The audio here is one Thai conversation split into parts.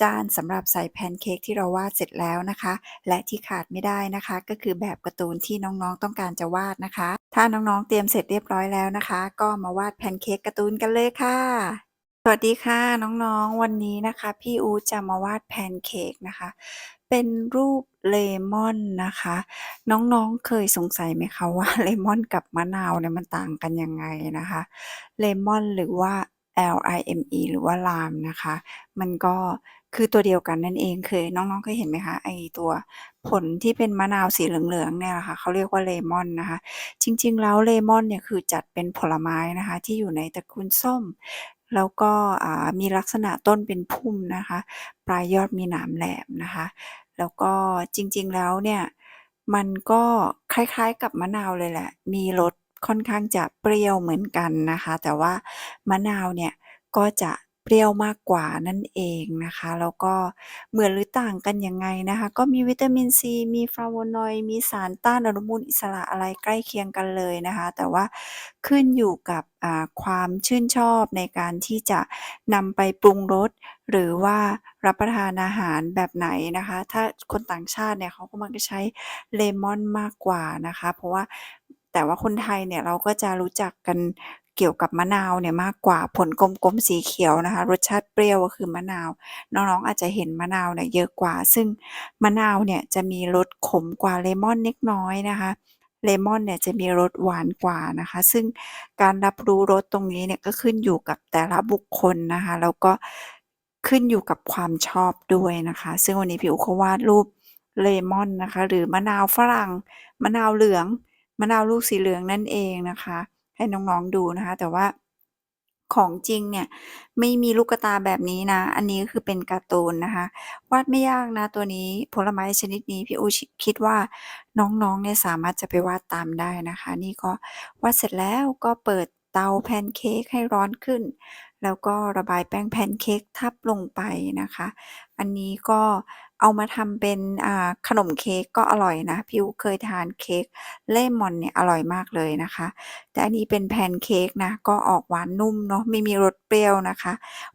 จานสำหรับใส่แพนเค้กที่เราวาดเสร็จแล้วนะคะ และที่ขาดไม่ได้นะคะ ก็คือแบบการ์ตูนที่น้องๆต้องการจะวาดนะคะ ถ้าน้องๆเตรียมเสร็จเรียบร้อยแล้วนะคะ ก็มาวาดแพนเค้กการ์ตูนกันเลยค่ะสวัสดีค่ะน้องๆวันนี้นะคะ พี่อูจะมาวาดแพนเค้กนะคะ เป็นรูปเลมอนนะคะ น้องๆเคยสงสัยไหมคะว่าเลมอนกับมะนาวเนี่ยมันต่างกันยังไงนะคะเลมอนหรือว่า L-I-M-E หรือว่าไลม์นะคะ มันก็คือตัวเดียวกันนั่นเองเคยน้องๆเคยเห็นไหมคะไอตัวผลที่เป็นมะนาวสีเหลืองๆเนี่ยแหละค่ะเขาเรียกว่าเลมอนนะคะ จริง ๆ แล้วเลมอนเนี่ยคือจัดเป็นผลไม้นะคะ ที่อยู่ในตระกูลส้ม แล้วก็มีลักษณะต้นเป็นพุ่มนะคะ ปลายยอดมีหนามแหลมนะคะ แล้วก็จริงๆแล้วเนี่ยมันก็คล้ายๆกับมะนาวเลยแหละ มีรส ค่อนข้างจะเปรี้ยวเหมือนกันนะคะ แต่ว่ามะนาวเนี่ยก็จะเปรี้ยวมากกว่านั่นเองนะคะ แล้วก็เหมือนหรือต่างกันยังไงนะคะ ก็มีวิตามินซี มีฟลาโวนอยด์มีสารต้านอนุมูลอิสระอะไรใกล้เคียงกันเลยนะคะ แต่ว่าขึ้นอยู่กับความชื่นชอบในการที่จะนำไปปรุงรสหรือว่ารับประทานอาหารแบบไหนนะคะ ถ้าคนต่างชาติเนี่ยเขาก็มักจะใช้เลมอนมากกว่านะคะ เพราะว่า แต่ว่าคนไทยเนี่ยเราก็จะรู้จักกันเกี่ยวกับมะนาวเนี่ยมากกว่าผลกลมๆสีเขียวนะคะ รสชาติเปรี้ยวก็คือมะนาว น้องๆอาจจะเห็นมะนาวเนี่ยเยอะกว่า ซึ่งมะนาวเนี่ยจะมีรสขมกว่าเลมอนเล็กน้อยนะคะเลมอนเนี่ยจะมีรสหวานกว่านะคะ ซึ่งการรับรู้รสตรงนี้เนี่ยก็ขึ้นอยู่กับแต่ละบุคคลนะคะ แล้วก็ขึ้นอยู่กับความชอบด้วยนะคะ ซึ่งวันนี้พี่อู๋ก็วาดรูปเลมอนนะคะ หรือมะนาวฝรั่ง มะนาวเหลือง มะนาวลูกสีเหลืองนั่นเองนะคะ ให้น้องๆดูนะคะ แต่ว่าของจริงเนี่ยไม่มีลูกตาแบบนี้นะ อันนี้คือเป็นการ์ตูนนะคะ วาดไม่ยากนะตัวนี้ผลไม้ชนิดนี้พี่อู๋ชคิดว่าน้องๆเนี่ยสามารถจะไปวาดตามได้นะคะ นี่ก็วาดเสร็จแล้วก็เปิด เตาแพนเค้กให้ร้อนขึ้น แล้วก็ระบายแป้งแพนเค้กทับลงไปนะคะ อันนี้ก็เอามาทำเป็นขนมเค้กก็อร่อยนะพี่อู๋เคยทานเค้กเลมอนเนี่ยอร่อยมากเลยนะคะ แต่อันนี้เป็นแพนเค้กนะก็ออกหวานนุ่มเนาะไม่มีรสเปรี้ยวนะคะ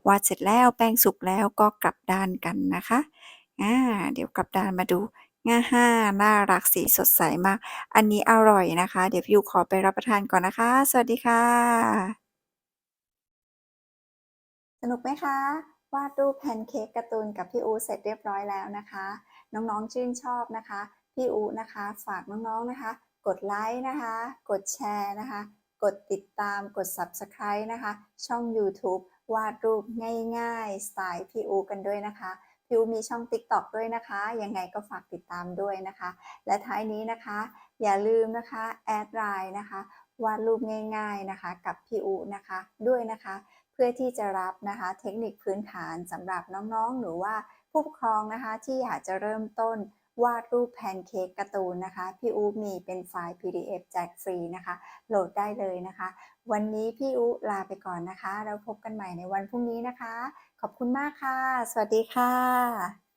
วาดเสร็จแล้วแป้งสุกแล้วก็กลับด้านกันนะคะอ่าเดี๋ยวกลับด้านมาดู ง่าฮ่าน่ารักสีสดใสมาก อันนี้อร่อยนะคะ เดี๋ยวพี่อู๋ขอไปรับประทานก่อนนะคะ สวัสดีค่ะ สนุกไหมคะ วาดรูปแพนเค้กการ์ตูนกับพี่อู๋เสร็จเรียบร้อยแล้วนะคะ น้องๆชื่นชอบนะคะ พี่อู๋นะคะ ฝากน้องๆนะคะ กดไลก์นะคะ กดแชร์นะคะ กดติดตามกด Subscribe นะคะ ช่องยูทูบวาดรูปง่ายๆ สไตล์พี่อู๋กันด้วยนะคะ พิวมีช่อง TikTok ด้วยนะคะ ยังไงก็ฝากติดตามด้วยนะคะ และท้ายนี้นะคะ อย่าลืมนะคะแอดไลน์นะคะวาดรูปง่าย ๆนะคะ กับพี่อูนะคะด้วยนะคะ เพื่อที่จะรับนะคะ เทคนิคพื้นฐานสำหรับน้องๆ หรือว่าผู้ปกครองนะคะที่อยากจะเริ่มต้น วาดรูปแพนเค้กการ์ตูนนะคะ พี่อู๋มีเป็นไฟล์ PDF แจกฟรีนะคะ โหลดได้เลยนะคะ วันนี้พี่อู๋ลาไปก่อนนะคะแล้วพบกันใหม่ในวันพรุ่งนี้นะคะ ขอบคุณมากค่ะ สวัสดีค่ะ